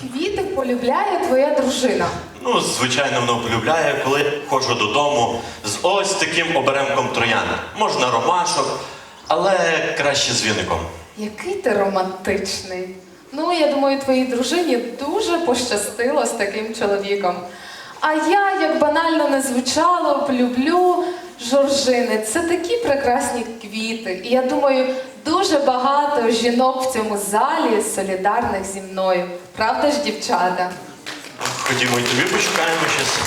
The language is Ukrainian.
квіти полюбляє твоя дружина? Ну, звичайно, воно полюбляє, коли ходжу додому з ось таким оберемком трояни. Можна ромашок, але краще з віником. Який ти романтичний. Ну, я думаю, твоїй дружині дуже пощастило з таким чоловіком. А я, як банально не звучало, полюблю жоржини. Це такі прекрасні квіти. І я думаю, дуже багато жінок в цьому залі солідарних зі мною. Правда ж, дівчата? Ходімо і тобі почекаємо щось.